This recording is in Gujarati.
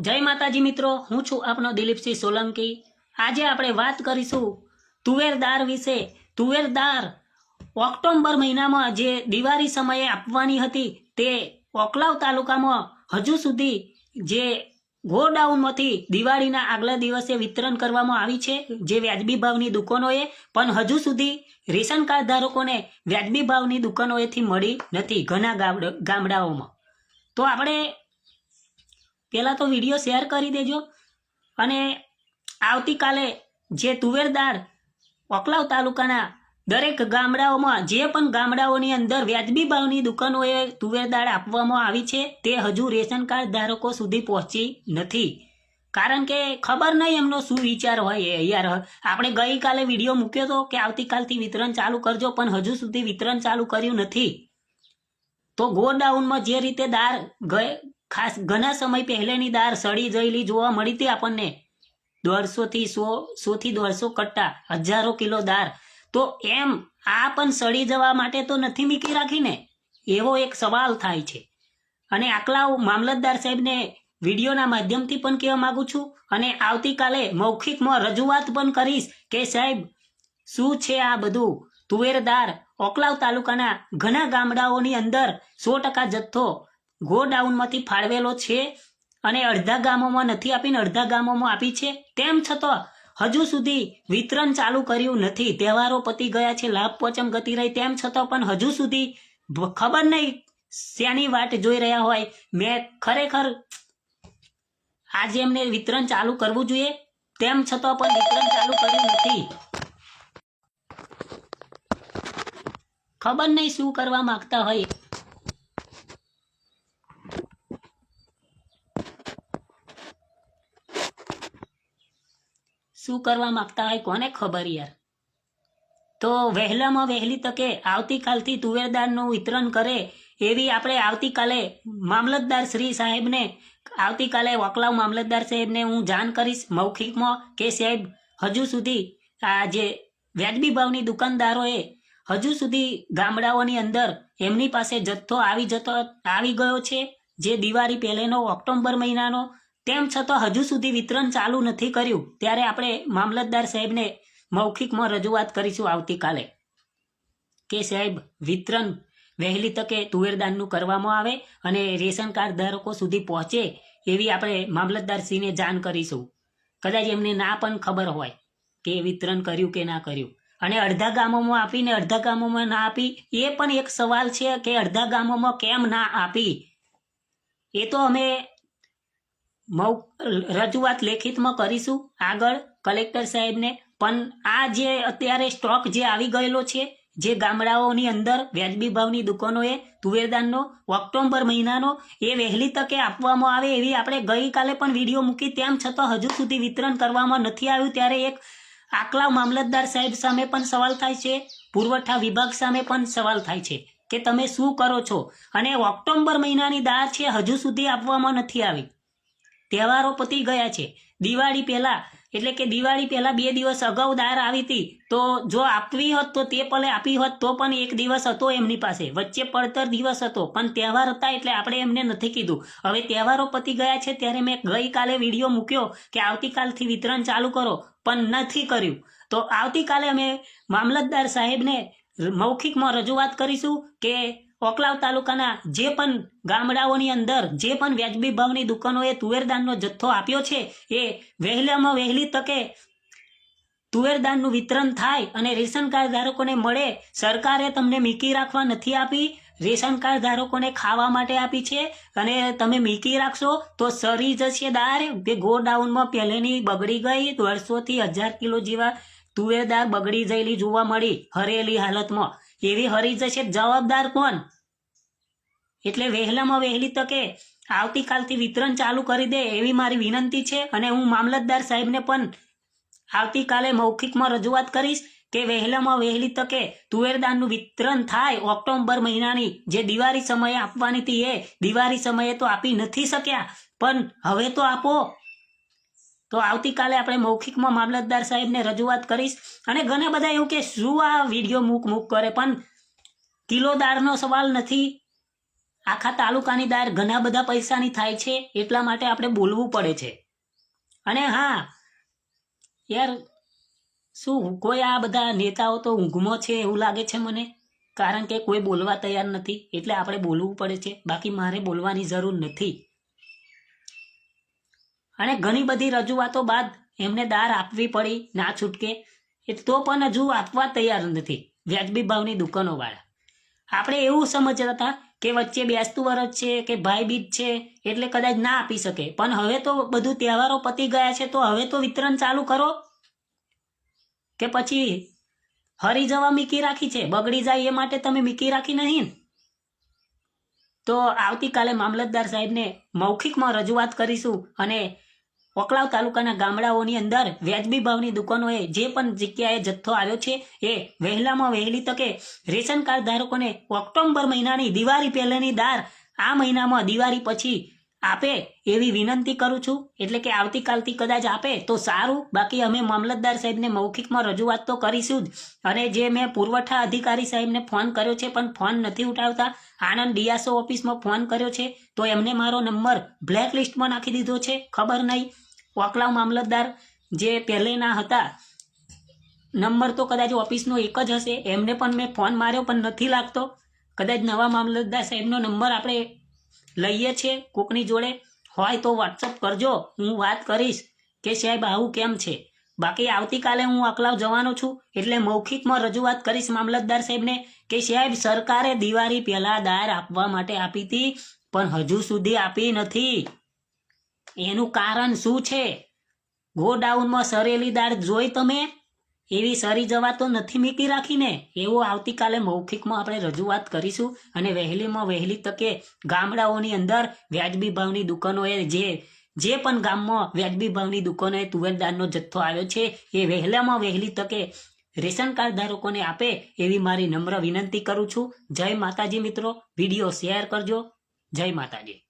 જય માતાજી મિત્રો, હું છું આપનો દિલીપસિંહ સોલંકી. આજે આપણે વાત કરીશું તુવેરદાર વિશે. તુવેરદાર ઓક્ટોમ્બર મહિનામાં જે દિવાળી સમયે આપવાની હતી, તે ઓકલાવ તાલુકામાં હજુ સુધી જે ગોડાઉનમાંથી દિવાળીના આગલા દિવસે વિતરણ કરવામાં આવી છે, જે વ્યાજબી ભાવની દુકાનોએ, પણ હજુ સુધી રેશન કાર્ડ ધારકોને વ્યાજબી ભાવની દુકાનોએથી મળી નથી ઘણા ગામડાઓમાં. તો આપણે પહેલાં તો વીડિયો શેર કરી દેજો. અને આવતીકાલે જે તુવેર દાળ ઓકલાવ તાલુકાના દરેક ગામડાઓમાં, જે પણ ગામડાઓની અંદર વ્યાજબી ભાવની દુકાનોએ તુવેર દાળ આપવામાં આવી છે, તે હજુ રેશન કાર્ડ ધારકો સુધી પહોંચી નથી. કારણ કે ખબર નહીં એમનો શું વિચાર હોય એ યાર. આપણે ગઈકાલે વીડિયો મૂક્યો હતો કે આવતીકાલથી વિતરણ ચાલુ કરજો, પણ હજુ સુધી વિતરણ ચાલુ કર્યું નથી. તો ગોડાઉનમાં જે રીતે દાળ ગયે ખાસ ઘણા સમય પહેલેની દાળ સડી જયેલી જોવા મળી હતી આપણને. દોઢસોથી સો, સોથી દોઢસો કટ્ટા, હજારો કિલો દાળ. તો એમ આ પણ સડી જવા માટે તો નથી મીકી રાખીને? એવો એક સવાલ થાય છે. અને આકલા હું મામલતદાર સાહેબને વિડીયોના માધ્યમથી પણ કહેવા માગું છું અને આવતીકાલે મૌખિકમાં રજૂઆત પણ કરીશ કે સાહેબ, શું છે આ બધું? તુવેરદાર ઓકલાવ તાલુકાના ઘણા ગામડાઓની અંદર સો ટકા જથ્થો ગોડાઉનમાંથી ફાળવેલો છે અને અડધા ગામોમાં નથી આપીને અડધા ગામોમાં આપી છે. તેમ છતાં, હજુ સુધી વિતરણ ચાલુ કર્યું નથી. તહેવારો પતી ગયા છે, લાભ પોચમ ગતિ રહી. તેમ છતાં પણ હજુ સુધી ખબર નહીં શેની વાટ જોઈ રહ્યા હોય. મેં ખરેખર આજે એમને વિતરણ ચાલુ કરવું જોઈએ. તેમ છતાં પણ વિતરણ ચાલુ કર્યું નથી. ખબર નહીં શું કરવા માંગતા હોય. શું કરવા માંગતા હોય કોને ખબર યાર? તો વહેલામાં વહેલી તકે આવતીકાલથી તુવેરદારનું વિતરણ કરે એવી આપણે આવતીકાલે મામલતદાર શ્રી સાહેબને, આવતીકાલે વકલાવ મામલતદાર સાહેબને હું જાણ કરીશ મૌખિકમાં કે સાહેબ, હજુ સુધી આ જે વ્યાજબી ભાવની દુકાનદારોએ હજુ સુધી ગામડાઓની અંદર એમની પાસે જથ્થો આવી જતો, આવી ગયો છે? જે દિવાળી પહેલેનો ઓક્ટોબર મહિનાનો તેમ છતાં હજુ સુધી વિતરણ ચાલુ નથી કર્યું. ત્યારે આપણે મામલતદાર સાહેબને મૌખિકમાં રજૂઆત કરીશું આવતીકાલે. કે સાહેબ, વિતરણ વહેલી તકે તુવેરદાનનું કરવામાં આવે અને રેશન કાર્ડ ધારકો સુધી પહોંચે એવી આપણે મામલતદારશ્રીને જાણ કરીશું. કદાચ એમને ના પણ ખબર હોય કે વિતરણ કર્યું કે ના કર્યું. અને અડધા ગામોમાં આપીને અડધા ગામોમાં ના આપી, એ પણ એક સવાલ છે કે અડધા ગામોમાં કેમ ના આપી? એ તો અમે રજૂઆત લેખિતમાં કરીશું આગળ કલેક્ટર સાહેબને. પણ આ જે અત્યારે સ્ટોક જે આવી ગયેલો છે, જે ગામડાઓની અંદર વ્યાજબી ભાવની દુકાનોએ તુવેરદાનનો ઓક્ટોબર મહિનાનો, એ વહેલી તકે આપવામાં આવે એવી આપણે ગઈકાલે પણ વીડિયો મૂકી તેમ છતાં હજુ સુધી વિતરણ કરવામાં નથી આવ્યું. ત્યારે એક આકલા મામલતદાર સાહેબ સામે પણ સવાલ થાય છે, પુરવઠા વિભાગ સામે પણ સવાલ થાય છે કે તમે શું કરો છો? અને ઓક્ટોબર મહિનાની દાળ છે હજુ સુધી આપવામાં નથી આવી. તહેવારો પતી ગયા છે. દિવાળી પહેલા, એટલે કે દિવાળી પહેલા બે દિવસ અગાઉ દાર આવી હતી, તો જો આપવી હોત તો તે પલે આપી હોત, તો પણ એક દિવસ હતો એમની પાસે. વચ્ચે પડતર દિવસ હતો, પણ તહેવાર હતા એટલે આપણે એમને નથી કીધું. હવે તહેવારો પતી ગયા છે ત્યારે મેં ગઈકાલે વીડિયો મૂક્યો કે આવતીકાલથી વિતરણ ચાલુ કરો, પણ નથી કર્યું. તો આવતીકાલે અમે મામલતદાર સાહેબને મૌખિકમાં રજૂઆત કરીશું કે ઓકલાવ તાલુકાના જે પણ ગામડાઓની અંદર, જે પણ વ્યાજબી ભાવની દુકાનોએ તુવેરદાનનો જથ્થો આપ્યો છે, એ વહેલામાં વહેલી તકે તુવેરદાનનું વિતરણ થાય અને રેશન કાર્ડ ધારકોને મળે, સરકારે તમને મીકી રાખવા નથી આપી, રેશન કાર્ડ ધારકોને ખાવા માટે આપી છે, અને તમે મીકી રાખશો તો સરી જશે દાળ કે ગોડાઉનમાં પહેલેની બગડી ગઈ દોઢસોથી હજાર કિલો જેવા તુવેર દાળ બગડી ગયેલી જોવા મળી, હરેલી હાલતમાં. એવી હરી જશે જવાબદાર કોણ? એટલે વહેલામાં વહેલી તકે આવતીકાલથી વિતરણ ચાલુ કરી દે એવી મારી વિનંતી છે અને હું મામલતદાર સાહેબને પણ આવતીકાલે મૌખિકમાં રજૂઆત કરીશ કે વહેલામાં વહેલી તકે તુવેરદાનનું વિતરણ થાય ઓક્ટોબર મહિનાની જે દિવાળી સમયે આપવાની હતી એ દિવાળી સમયે તો આપી નથી શક્યા. પણ હવે તો આપો. તો આવતીકાલે આપણે મૌખિકમાં મામલતદાર સાહેબને રજૂઆત કરીશ અને ઘણા બધા એવું કે શું આ વીડિયો મૂક મૂક કરે પણ કિલો દાળનો સવાલ નથી. આખા તાલુકાની દાયર ઘણા બધા પૈસાની થાય છે, એટલા માટે આપણે બોલવું પડે છે. અને હા, યાર, શું કોઈ આ બધા નેતાઓ તો ઊંઘમાં છે એવું લાગે છે મને? કારણ કે કોઈ બોલવા તૈયાર નથી, એટલે આપણે બોલવું પડે છે. બાકી મારે બોલવાની જરૂર નથી. અને ઘણી બધી રજૂઆતો બાદ એમને દાર આપવી પડી ના છૂટકે. એ તો પણ હજુ આપવા તૈયાર નથી. વ્યાજબી ભાવની દુકાનોવાળા. આપણે એવું સમજતા હતા કે વચ્ચે બેસતું વરસ છે, કે ભાઈ બીજ છે, એટલે કદાચ ના આપી શકે. પણ હવે તો બધું તહેવારો પતી ગયા છે, તો હવે તો વિતરણ ચાલુ કરો. કે પછી હરી જવા મીકી રાખી છે, બગડી જાય એ માટે તમે મીકી રાખી નહીં. તો આવતીકાલે મામલતદાર સાહેબને મૌખિકમાં રજૂઆત કરીશું અને ઓકલાવ તાલુકાના ગામડાઓની અંદર વ્યાજબી ભાવની દુકાનોએ જે પણ જગ્યાએ જથ્થો આવ્યો છે, એ વહેલામાં વહેલી તકે રેશન કાર્ડ ધારકોને ઓક્ટોબર મહિનાની દિવાળી પહેલાની દાર, આ મહિનામાં દિવાળી પછી આપે એવી વિનંતી કરું છું, એટલે કે આવતીકાલથી કદાચ આપે તો સારું. બાકી અમે મામલતદાર સાહેબને મૌખિકમાં રજૂઆત તો કરીશું જ. અને જે મેં પુરવઠા અધિકારી સાહેબને ફોન કર્યો છે, પણ ફોન નથી ઉઠાવતા. આણંદ ડીઆસઓ ઓફિસમાં ફોન કર્યો છે, તો એમને મારો નંબર બ્લેક લિસ્ટમાં નાખી દીધો છે. ખબર નહીં. ઓકલાવ મામલતદાર જે પહેલેના હતા, નંબર તો કદાચ ઓફિસનો એક જ હશે. એમને પણ મેં ફોન માર્યો, પણ નથી લાગતો. કદાચ નવા મામલતદાર સાહેબનો નંબર આપણે લઈએ છીએ કોકની જોડે? હોય તો વોટ્સઅપ કરજો, હું વાત કરીશ. કે સાહેબ, આવું કેમ છે? બાકી આવતીકાલે હું અકલાવ જવાનો છું, એટલે મૌખિકમાં રજૂઆત કરીશ મામલતદાર સાહેબને કે સાહેબ, સરકારે દિવાળી પહેલા દાર આપવા માટે આપી હતી, પણ હજુ સુધી આપી નથી. એનું કારણ શું છે? ગોડાઉનમાં સરેલી દાળ જોઈ તમે? એવી સરી જવા તો નથી મીટી રાખીને. એવો આવતીકાલે મૌખિકમાં આપણે રજૂઆત કરીશું અને વહેલીમાં વહેલી તકે ગામડાઓની અંદર વ્યાજબી ભાવની દુકાનોએ જે જે પણ ગામમાં વ્યાજબી ભાવની દુકાનોએ તુવેરદાનનો જથ્થો આવ્યો છે, એ વહેલામાં વહેલી તકે રેશન કાર્ડ ધારકોને આપે એવી મારી નમ્ર વિનંતી કરું છું. જય માતાજી મિત્રો. વીડિયો શેર કરજો. જય માતાજી.